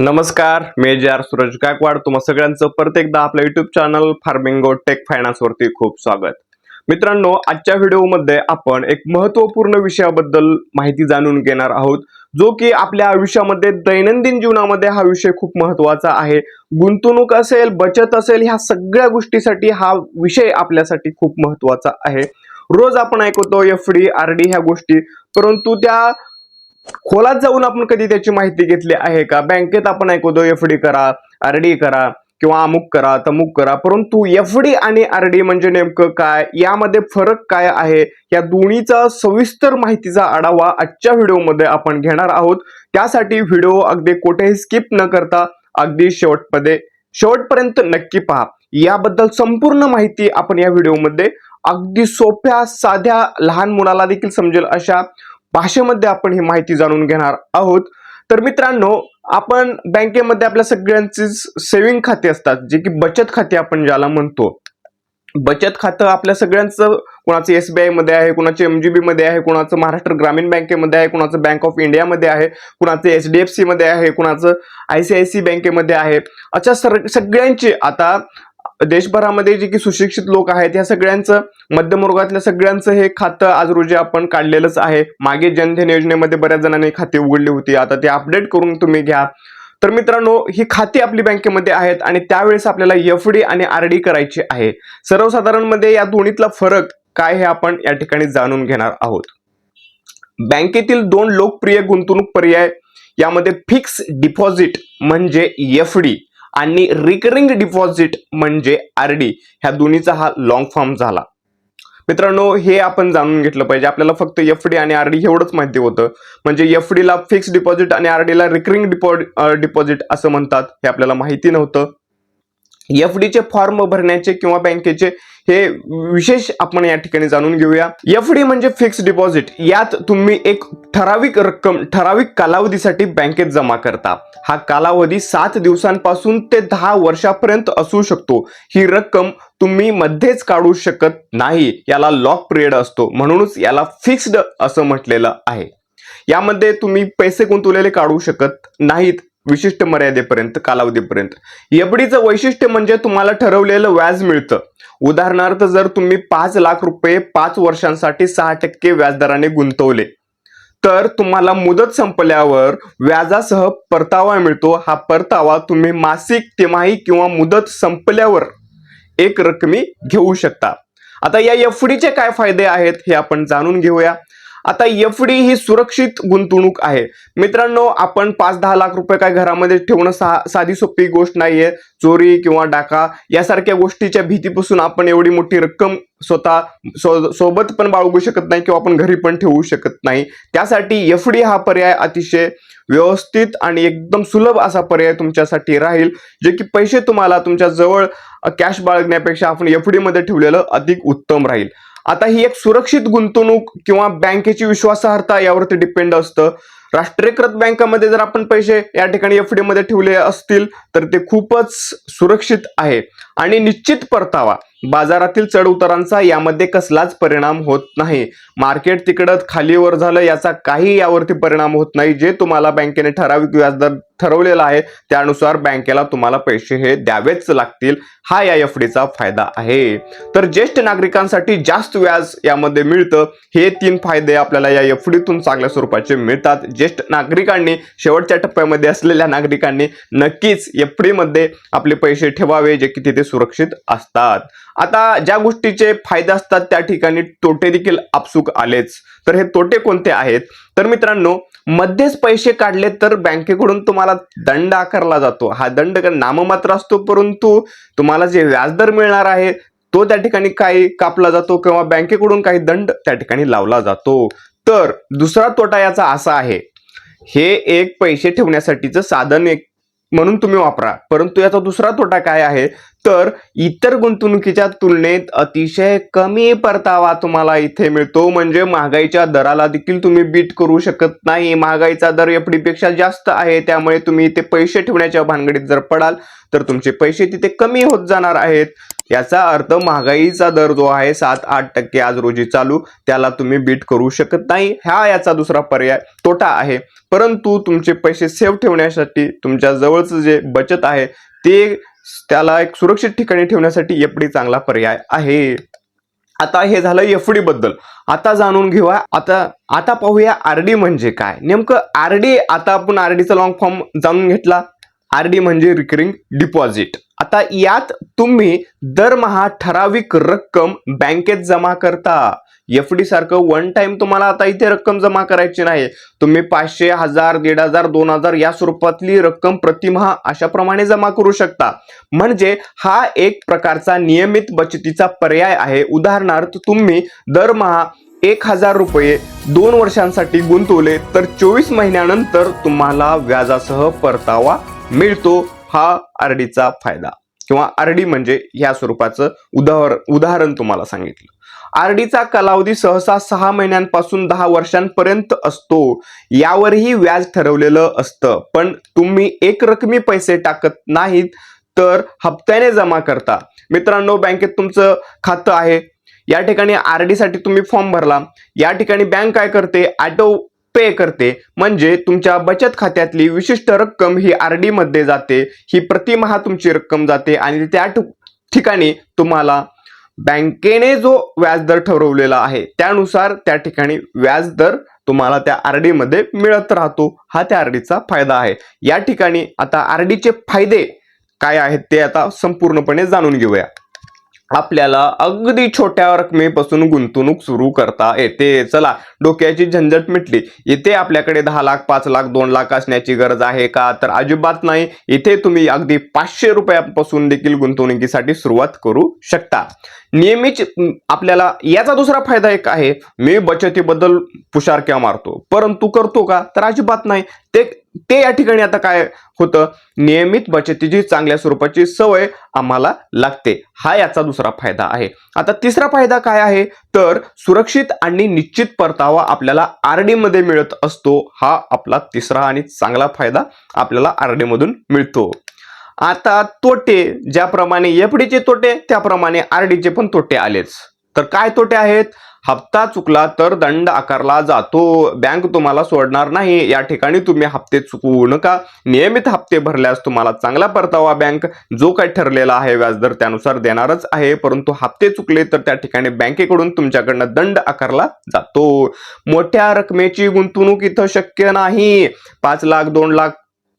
नमस्कार मी जे आर सूरज गायकवाड. तुम्हा सगळ्यांचं परत एकदा आपल्या YouTube channel Farmingo Tech Finance वरती खूप स्वागत. मित्रांनो आजच्या व्हिडिओमध्ये आपण एक महत्त्वपूर्ण विषयाबद्दल माहिती जाणून घेणार आहोत जो की आपल्या आयुष्यामध्ये दैनंदिन जीवनामध्ये हा विषय खूप महत्त्वाचा आहे. गुंतवणूक असेल बचत असेल ह्या सगळ्या गोष्टीसाठी हा विषय आपल्यासाठी खूप महत्त्वाचा आहे. रोज आपण ऐकतो एफ डी आर डी ह्या गोष्टी परंतु त्या खोलात जाऊन आपण कधी त्याची माहिती घेतली आहे का? बँकेत आपण ऐकतो एफ डी करा आर डी करा किंवा अमुक करा तमुक करा. परंतु एफ डी आणि आर डी म्हणजे नेमकं काय? यामध्ये फरक काय आहे? या दोन्हीचा सविस्तर माहितीचा आढावा आजच्या व्हिडिओमध्ये आपण घेणार आहोत. त्यासाठी व्हिडिओ अगदी कुठेही स्किप न करता अगदी शेवटमध्ये शेवटपर्यंत नक्की पहा. याबद्दल संपूर्ण माहिती आपण या व्हिडिओमध्ये अगदी सोप्या साध्या लहान मुलाला देखील समजेल अशा भाषेमध्ये आपण ही माहिती जाणून घेणार आहोत. तर मित्रांनो आपण बँकेमध्ये आपल्या सगळ्यांची सेव्हिंग खाते असतात जे की बचत खाते आपण ज्याला म्हणतो. बचत खातं आपल्या सगळ्यांचं कुणाचं एस बी मध्ये आहे कुणाचं एम जी मध्ये आहे कुणाचं महाराष्ट्र ग्रामीण बँकेमध्ये आहे कुणाचं बँक ऑफ इंडियामध्ये आहे कुणाचं एच डी एफ सी मध्ये आहे कुणाचं आय सी आय सी बँकेमध्ये आहे. अशा सर सगळ्यांचे आता देशभरामध्ये जे की सुशिक्षित लोक आहेत या सगळ्यांचं मध्यमवर्गातल्या सगळ्यांचं हे खातं आज रोजी आपण काढलेलंच आहे. मागे जनधन योजनेमध्ये बऱ्याच जणांनी खाते उघडली होती. आता ते अपडेट करून तुम्ही घ्या. तर मित्रांनो ही खाती आपली बँकेमध्ये आहेत आणि त्यावेळेस आपल्याला एफ डी आणि आर डी करायची आहे. सर्वसाधारणमध्ये या दोन्हीतला फरक काय हे आपण या ठिकाणी जाणून घेणार आहोत. बँकेतील दोन लोकप्रिय गुंतवणूक पर्याय यामध्ये फिक्स डिपॉझिट म्हणजे एफ डी आणि रिकरिंग डिपॉझिट म्हणजे आर डी ह्या दोन्हीचा हा लॉंग फॉर्म झाला. मित्रांनो हे आपण जाणून घेतलं पाहिजे. आपल्याला फक्त एफ डी आणि आर डी एवढंच माहिती होतं. म्हणजे एफ ला फिक्स डिपॉझिट आणि आर ला रिकरिंग डिपॉ डिपॉझिट असं म्हणतात. हे आपल्याला माहिती नव्हतं. एफ चे फॉर्म भरण्याचे किंवा बँकेचे हे विशेष आपण या ठिकाणी जाणून घेऊया. एफ डी म्हणजे फिक्स डिपॉझिट यात तुम्ही एक ठराविक रक्कम ठराविक कालावधीसाठी बँकेत जमा करता. हा कालावधी सात दिवसांपासून ते दहा वर्षापर्यंत असू शकतो. ही रक्कम तुम्ही मध्येच काढू शकत नाही. याला लॉक पिरियड असतो. म्हणूनच याला फिक्स्ड असं म्हटलेलं आहे. यामध्ये तुम्ही पैसे गुंतवलेले काढू शकत नाहीत. विशिष्ट मर्यादेपर्यंत कालावधीपर्यंत. एफडीचं वैशिष्ट्य म्हणजे तुम्हाला ठरवलेलं व्याज मिळतं. उदाहरणार्थ जर तुम्ही पाच लाख रुपये पाच वर्षांसाठी सहा टक्के व्याजदराने गुंतवले तर तुम्हाला मुदत संपल्यावर व्याजासह परतावा मिळतो. हा परतावा तुम्ही मासिक तिमाही किंवा मुदत संपल्यावर एक रकमी घेऊ शकता. आता या एफडीचे चे काय फायदे आहेत हे आपण जाणून घेऊया. आता एफ डी ही सुरक्षित गुंतवणूक आहे. मित्रांनो आपण पाच दहा लाख रुपये काय घरामध्ये ठेवणं सा साधी सोपी गोष्ट नाहीये. चोरी किंवा डाका यासारख्या गोष्टीच्या भीतीपासून आपण एवढी मोठी रक्कम स्वतः सो सोबत पण बाळगू शकत नाही किंवा आपण घरी पण ठेवू शकत नाही. त्यासाठी एफ डी हा पर्याय अतिशय व्यवस्थित आणि एकदम सुलभ असा पर्याय तुमच्यासाठी राहील जे की पैसे तुम्हाला तुमच्या जवळ कॅश बाळगण्यापेक्षा आपण एफडी मध्ये ठेवलेलं अधिक उत्तम राहील. आता ही एक सुरक्षित गुंतवणूक किंवा बँकेची विश्वासार्हता यावरती डिपेंड असतं. राष्ट्रीयकृत बँकामध्ये जर आपण पैसे या ठिकाणी एफ डी मध्ये ठेवले असतील तर ते खूपच सुरक्षित आहे. आणि निश्चित परतावा. बाजारातील चढ उतारांचा यामध्ये कसलाच परिणाम होत नाही. मार्केट तिकडं खालीवर झालं याचा काही यावरती परिणाम होत नाही. जे तुम्हाला बँकेने ठराविक व्याजदर ठरवलेला आहे त्यानुसार बँकेला तुम्हाला पैसे हे द्यावेच लागतील. हा या एफ डीचा फायदा आहे. तर ज्येष्ठ नागरिकांसाठी जास्त व्याज यामध्ये मिळतं. हे तीन फायदे आपल्याला या एफ डीतून चांगल्या स्वरूपाचे मिळतात. ज्येष्ठ नागरिकांनी शेवटच्या टप्प्यामध्ये असलेल्या नागरिकांनी नक्कीच एफमध्ये आपले पैसे ठेवावे जे की तिथे सुरक्षित असतात. आता ज्या गोष्टीचे फायदे असतात त्या ठिकाणी तोटे देखील आपसूक आलेच. तर हे तोटे कोणते आहेत? तर मित्रांनो मध्येच पैसे काढले तर बँकेकडून तुम्हाला दंड आकारला जातो. हा दंड नाममात्र असतो परंतु तुम्हाला जे व्याजदर मिळणार आहे तो त्या ठिकाणी काही कापला जातो किंवा बँकेकडून काही दंड त्या ठिकाणी लावला जातो. तर दुसरा तोटा याचा असा आहे हे एक पैसे ठेवण्यासाठीचं साधन एक म्हणून तुम्ही वापरा. परंतु याचा दुसरा तोटा काय आहे? तर इतर गुंतवणुकीच्या तुलनेत अतिशय कमी परतावा तुम्हाला इथे मिळतो. म्हणजे महागाईच्या दराला देखील तुम्ही बीट करू शकत नाही. महागाईचा दर एफडीपेक्षा पेक्षा जास्त आहे. त्यामुळे तुम्ही इथे पैसे ठेवण्याच्या भानगडीत जर पडाल तर तुमचे पैसे तिथे कमी होत जाणार आहेत. याचा अर्थ महागाईचा दर जो आहे सात आठ टक्के आज रोजी चालू त्याला तुम्ही बीट करू शकत नाही. हा याचा दुसरा पर्याय तोटा आहे. परंतु तुमचे पैसे सेव्ह ठेवण्यासाठी तुमच्या जवळचं जे बचत आहे ते त्याला एक सुरक्षित ठिकाणी ठेवण्यासाठी एफडी चांगला पर्याय आहे. आता हे झालं एफडी बद्दल. आता जाणून घेऊया. आता आता पाहूया आरडी म्हणजे काय? नेमकं आरडी आता आपण आरडीचा लॉंग फॉर्म जाणून घेतला. आरडी म्हणजे रिकरिंग डिपॉझिट आता यात तुम्ही दरमहा ठराविक रक्कम बँकेत जमा करता. एफ डी सारखं वन टाइम तुम्हाला आता इथे रक्कम जमा करायची नाही. तुम्ही पाचशे हजार दीड हजार दोन हजार या स्वरूपातली रक्कम प्रतिमहा अशाप्रमाणे जमा करू शकता. म्हणजे हा एक प्रकारचा नियमित बचतीचा पर्याय आहे. उदाहरणार्थ तुम्ही दरमहा एक हजार रुपये दोन वर्षांसाठी गुंतवले तर चोवीस महिन्यानंतर तुम्हाला व्याजासह परतावा मिळतो हा आरडीचा फायदा. किंवा आरडी म्हणजे ह्या स्वरूपाचं उदाहरण उदाहरण तुम्हाला सांगितलं. आरडीचा कालावधी सहसा सहा महिन्यांपासून दहा वर्षांपर्यंत असतो. यावरही व्याज ठरवलेलं असतं. पण तुम्ही एक रकमी पैसे टाकत नाहीत तर हप्त्याने जमा करता. मित्रांनो बँकेत तुमचं खातं आहे. या ठिकाणी आर डी साठी तुम्ही फॉर्म भरला. या ठिकाणी बँक काय करते? ऑटो पे करते. म्हणजे तुमच्या बचत खात्यातली विशिष्ट रक्कम ही आर डी मध्ये जाते. ही प्रतिमहा तुमची रक्कम जाते आणि त्या ठिकाणी तुम्हाला बँकेने जो व्याजदर ठरवलेला आहे त्यानुसार त्या ठिकाणी व्याजदर तुम्हाला त्या आर डी मध्ये मिळत राहतो. हा त्या आरडीचा फायदा आहे. या ठिकाणी आता आरडीचे फायदे काय आहेत ते आता संपूर्णपणे जाणून घेऊया. आपल्याला अगदी छोट्या रकमेपासून गुंतवणूक सुरू करता येते. चला डोक्याची झंझट मिटली. इथे आपल्याकडे दहा लाख पाच लाख दोन लाख असण्याची गरज आहे का? तर अजिबात नाही. इथे तुम्ही अगदी पाचशे रुपयापासून देखील गुंतवणुकीसाठी सुरुवात करू शकता. नियमित आपल्याला याचा दुसरा फायदा एक आहे मी बचतीबद्दल पुशारक्या मारतो. परंतु करतो का? तर अजिबात नाही. ते ते या ठिकाणी आता काय होतं? नियमित बचतीची चांगल्या स्वरूपाची सवय आम्हाला लागते. हा याचा दुसरा फायदा आहे. आता तिसरा फायदा काय आहे? तर सुरक्षित आणि निश्चित परतावा आपल्याला आरमध्ये मिळत असतो. हा आपला तिसरा आणि चांगला फायदा आपल्याला आर मधून मिळतो. आता तोटे ज्याप्रमाणे एफ डीचे तोटे त्याप्रमाणे आर डीचे पण तोटे आलेच. तर काय तोटे आहेत? हप्ता चुकला तर दंड आकारला जातो. बँक तुम्हाला सोडणार नाही. या ठिकाणी तुम्ही हप्ते चुकवू नका. नियमित हप्ते भरल्यास तुम्हाला चांगला परतावा बँक जो काय ठरलेला आहे व्याजदर त्यानुसार देणारच आहे. परंतु हप्ते चुकले तर त्या ठिकाणी बँकेकडून तुमच्याकडनं दंड आकारला जातो. मोठ्या रकमेची गुंतवणूक इथं शक्य नाही. पाच लाख दोन लाख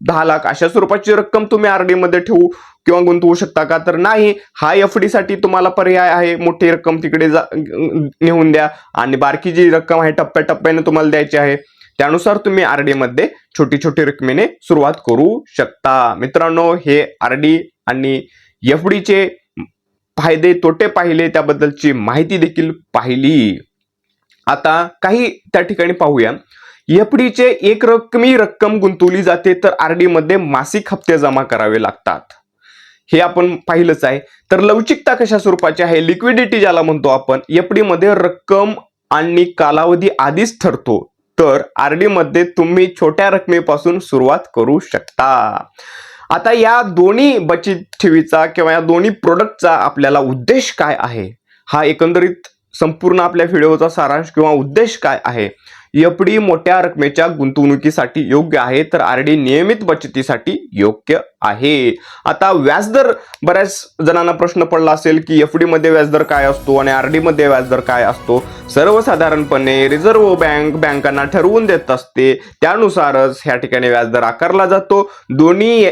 दहा लाख अशा स्वरूपाची रक्कम तुम्ही आर डी मध्ये ठेवू किंवा गुंतवू शकता का? तर नाही. हा एफ डी साठी तुम्हाला पर्याय आहे. मोठी रक्कम तिकडे जा नेऊन द्या. आणि बारकी जी रक्कम आहे टप्प्याटप्प्याने तुम्हाला द्यायची आहे त्यानुसार तुम्ही आर डी मध्ये छोटी छोटी रकमेने सुरुवात करू शकता. मित्रांनो हे आर डी आणि एफ चे फायदे तोटे पाहिले त्याबद्दलची माहिती देखील पाहिली. आता काही त्या ठिकाणी पाहूया. एफडी चे एक रकमी रक्कम गुंतवली जाते तर आरडी मध्ये मासिक हप्ते जमा करावे लागतात. हे आपण पाहिलंच आहे. तर लवचिकता कशा स्वरूपाची आहे? लिक्विडिटी ज्याला म्हणतो आपण एफडी मध्ये रक्कम आणि कालावधी आधीच ठरतो. तर आरडी मध्ये तुम्ही छोट्या रकमेपासून सुरुवात करू शकता. आता या दोन्ही बचत ठेवीचा किंवा या दोन्ही प्रोडक्टचा आपल्याला उद्देश काय आहे? हा एकंदरीत संपूर्ण आपल्या व्हिडिओचा सारांश किंवा उद्देश काय आहे? एफ डी मोठ्या रकमेच्या गुंतवणुकीसाठी योग्य आहे तर आरडी नियमित बचतीसाठी योग्य आहे. आता व्याजदर बऱ्याच जणांना प्रश्न पडला असेल की एफ डी मध्ये व्याजदर काय असतो आणि आरडी मध्ये व्याजदर काय असतो? सर्वसाधारणपणे रिझर्व्ह बँक बँकांना ठरवून देत असते. त्यानुसारच ह्या ठिकाणी व्याजदर आकारला जातो. दोन्ही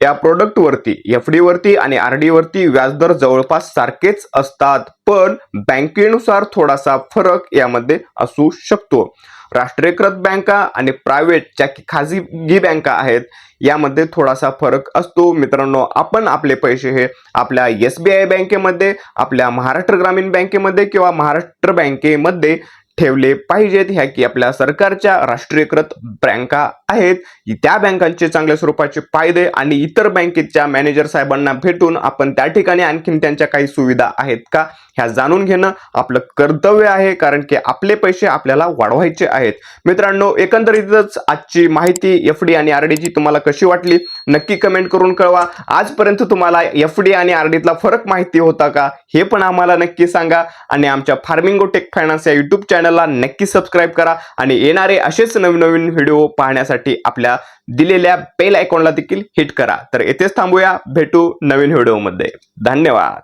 या प्रोडक्ट वरती एफ डी वरती आणि आरडी वरती व्याजदर जवळपास सारखेच असतात. पण बँकेनुसार थोडासा फरक यामध्ये असू शकतो. राष्ट्रीयकृत बँका आणि प्रायव्हेट ज्या की खाजगी बँका आहेत यामध्ये थोडासा फरक असतो. मित्रांनो आपण आपले पैसे हे आपल्या एस बी आय बँकेमध्ये आपल्या महाराष्ट्र ग्रामीण बँकेमध्ये किंवा महाराष्ट्र बँकेमध्ये ठेवले पाहिजेत. ह्या की आपल्या सरकारच्या राष्ट्रीयकृत बँका आहेत. त्या बँकांचे चांगल्या स्वरूपाचे फायदे आणि इतर बँकेच्या मॅनेजर साहेबांना भेटून आपण त्या ठिकाणी आणखीन त्यांच्या काही सुविधा आहेत का ह्या जाणून घेणं आपलं कर्तव्य आहे कारण की आपले पैसे आपल्याला वाढवायचे आहेत. मित्रांनो एकंदरीतच आजची माहिती एफ डी आणि आर डीची तुम्हाला कशी वाटली नक्की कमेंट करून कळवा. आजपर्यंत तुम्हाला एफ डी आणि आर डीतला फरक माहिती होता का हे पण आम्हाला नक्की सांगा आणि आमच्या फार्मिंगो टेक फायनान्स या यूट्यूब चॅनलला नक्की सबस्क्राईब करा आणि येणारे असेच नवीन नवीन व्हिडिओ पाहण्यासाठी आपल्या दिलेल्या बेल आयकॉनला देखील हिट करा. तर येथेच थांबूया. भेटू नवीन व्हिडिओमध्ये धन्यवाद.